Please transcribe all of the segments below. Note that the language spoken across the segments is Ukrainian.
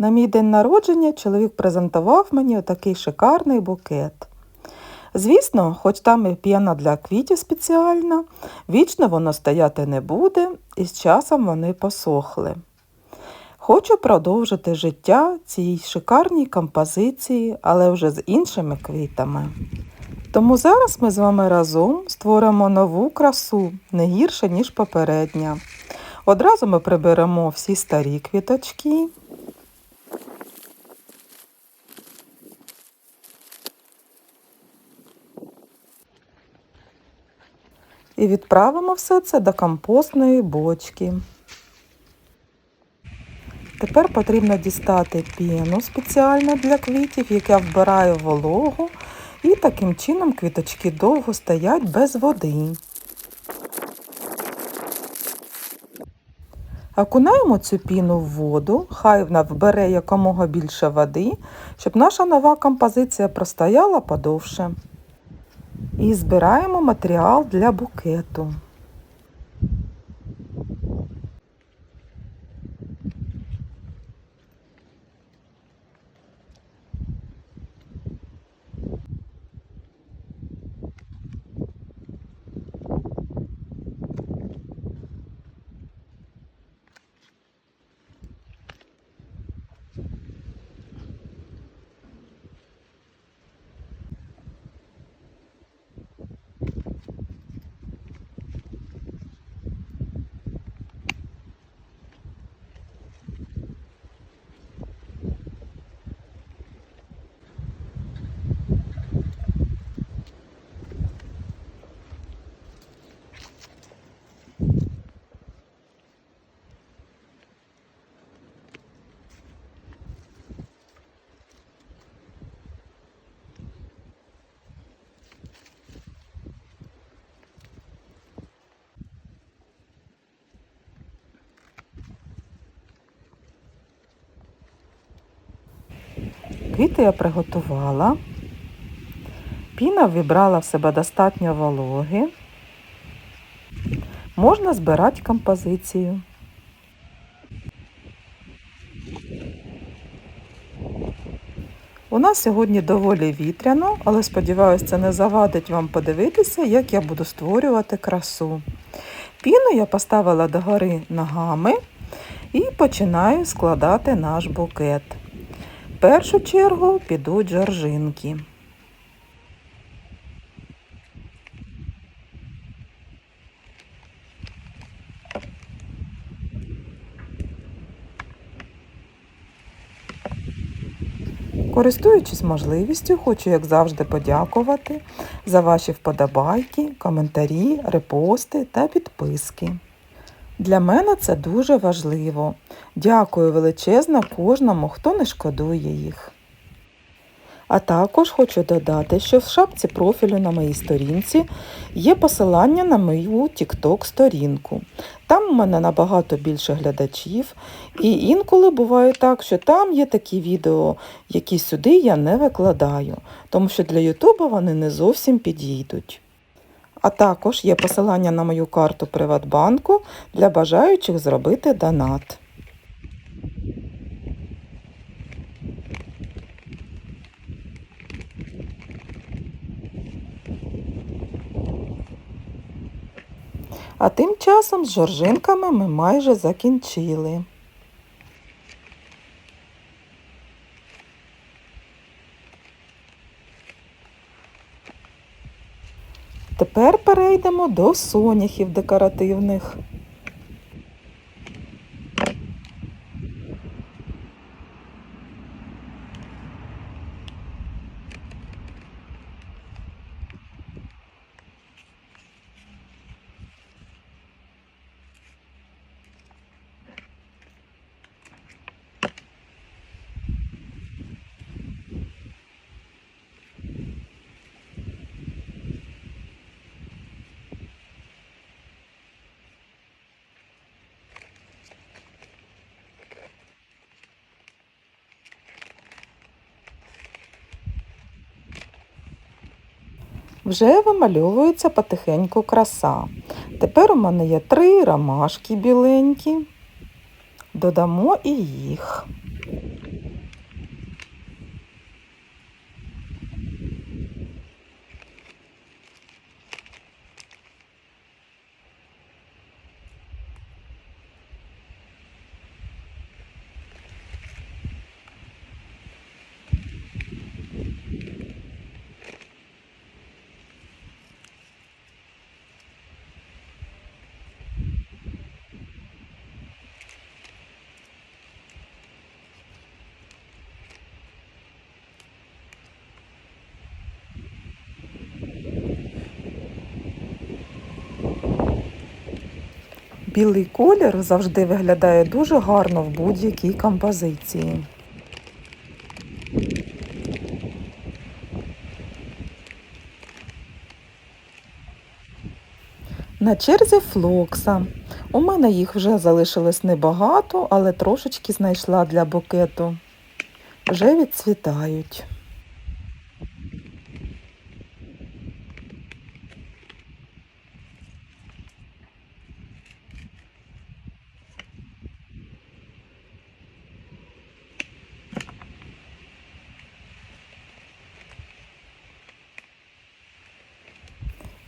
На мій день народження чоловік презентував мені отакий шикарний букет. Звісно, хоч там і п'яна для квітів спеціальна, вічно воно стояти не буде, і з часом вони посохли. Хочу продовжити життя цій шикарній композиції, але вже з іншими квітами. Тому зараз ми з вами разом створимо нову красу, не гірше, ніж попередня. Одразу ми приберемо всі старі квіточки. І відправимо все це до компостної бочки. Тепер потрібно дістати піну спеціально для квітів, яка вбирає вологу, і таким чином квіточки довго стоять без води. Окунаємо цю піну в воду, хай вона вбере якомога більше води, щоб наша нова композиція простояла подовше. І збираємо матеріал для букету. Квіти я приготувала. Піна вібрала в себе достатньо вологи. Можна збирати композицію. У нас сьогодні доволі вітряно, але сподіваюся, це не завадить вам подивитися, як я буду створювати красу. Піну я поставила догори ногами і починаю складати наш букет. Першу чергу підуть жоржинки. Користуючись можливістю, хочу, як завжди, подякувати за ваші вподобайки, коментарі, репости та підписки. Для мене це дуже важливо. Дякую величезно кожному, хто не шкодує їх. А також хочу додати, що в шапці профілю на моїй сторінці є посилання на мою TikTok сторінку. Там у мене набагато більше глядачів, і інколи буває так, що там є такі відео, які сюди я не викладаю, тому що для Ютуба вони не зовсім підійдуть. А також є посилання на мою карту Приватбанку для бажаючих зробити донат. А тим часом з жоржинками ми майже закінчили. Тепер перейдемо до соняхів декоративних. Вже вимальовується потихеньку краса. Тепер у мене є три ромашки біленькі. Додамо і їх. Білий колір завжди виглядає дуже гарно в будь-якій композиції. На черзі флокса. У мене їх вже залишилось небагато, але трошечки знайшла для букету. Вже відцвітають.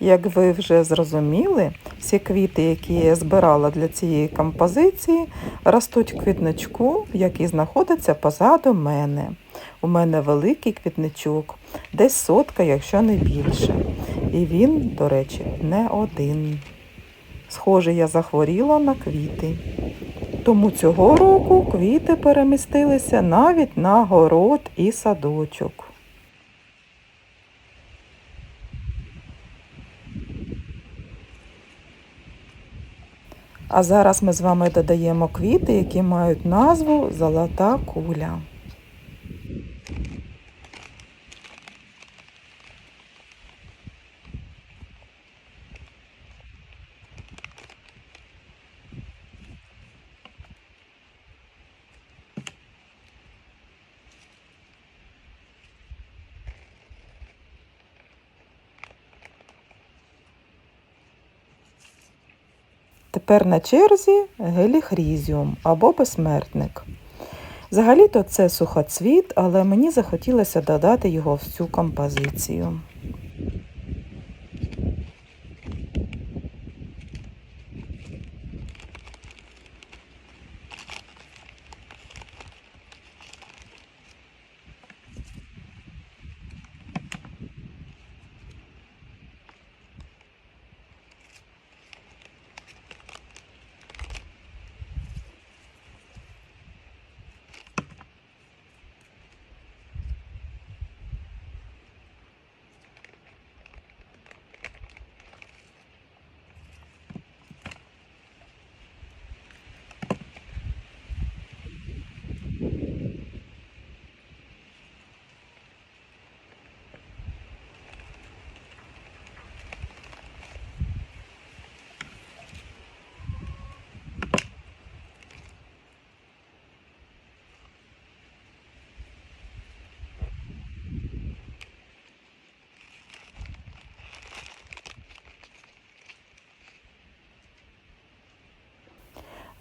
Як ви вже зрозуміли, всі квіти, які я збирала для цієї композиції, ростуть квітничку, який знаходиться позаду мене. У мене великий квітничок, десь сотка, якщо не більше. І він, до речі, не один. Схоже, я захворіла на квіти. Тому цього року квіти перемістилися навіть на город і садочок. А зараз ми з вами додаємо квіти, які мають назву Золота куля. Тепер на черзі геліхрізіум або безсмертник. Взагалі-то це сухоцвіт, але мені захотілося додати його в цю композицію.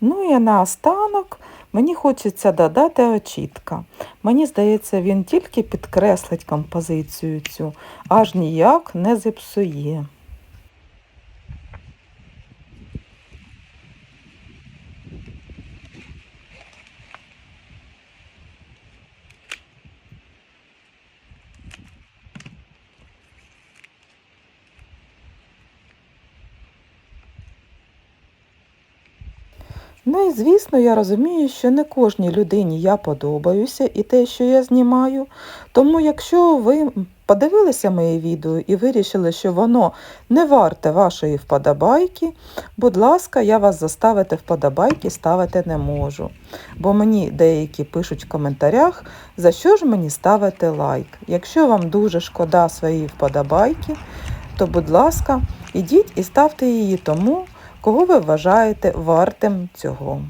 Ну і наостанок мені хочеться додати очітка. Мені здається, він тільки підкреслить композицію цю, аж ніяк не зіпсує. Ну і звісно, я розумію, що не кожній людині я подобаюся і те, що я знімаю. Тому якщо ви подивилися моє відео і вирішили, що воно не варте вашої вподобайки, будь ласка, я вас заставити вподобайки ставити не можу. Бо мені деякі пишуть в коментарях, за що ж мені ставити лайк. Якщо вам дуже шкода своєї вподобайки, то будь ласка, ідіть і ставте її тому кого ви вважаєте вартим цього.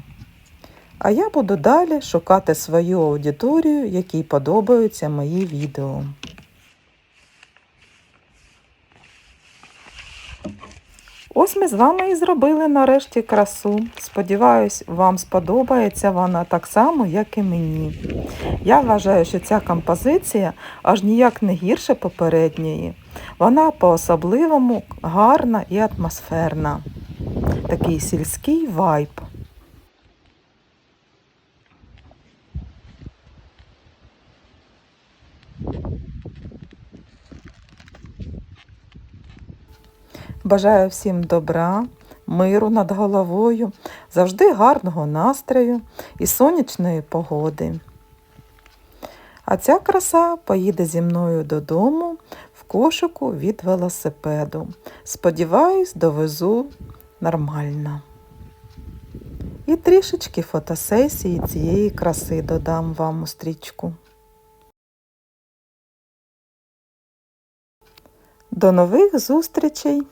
А я буду далі шукати свою аудиторію, якій подобаються мої відео. Ось ми з вами і зробили нарешті красу. Сподіваюсь, вам сподобається вона так само, як і мені. Я вважаю, що ця композиція аж ніяк не гірше попередньої. Вона по-особливому гарна і атмосферна такий сільський вайб. Бажаю всім добра, миру над головою, завжди гарного настрою і сонячної погоди. А ця краса поїде зі мною додому в кошику від велосипеду. Сподіваюсь, довезу нормально. І трішечки фотосесії цієї краси додам вам у стрічку. До нових зустрічей!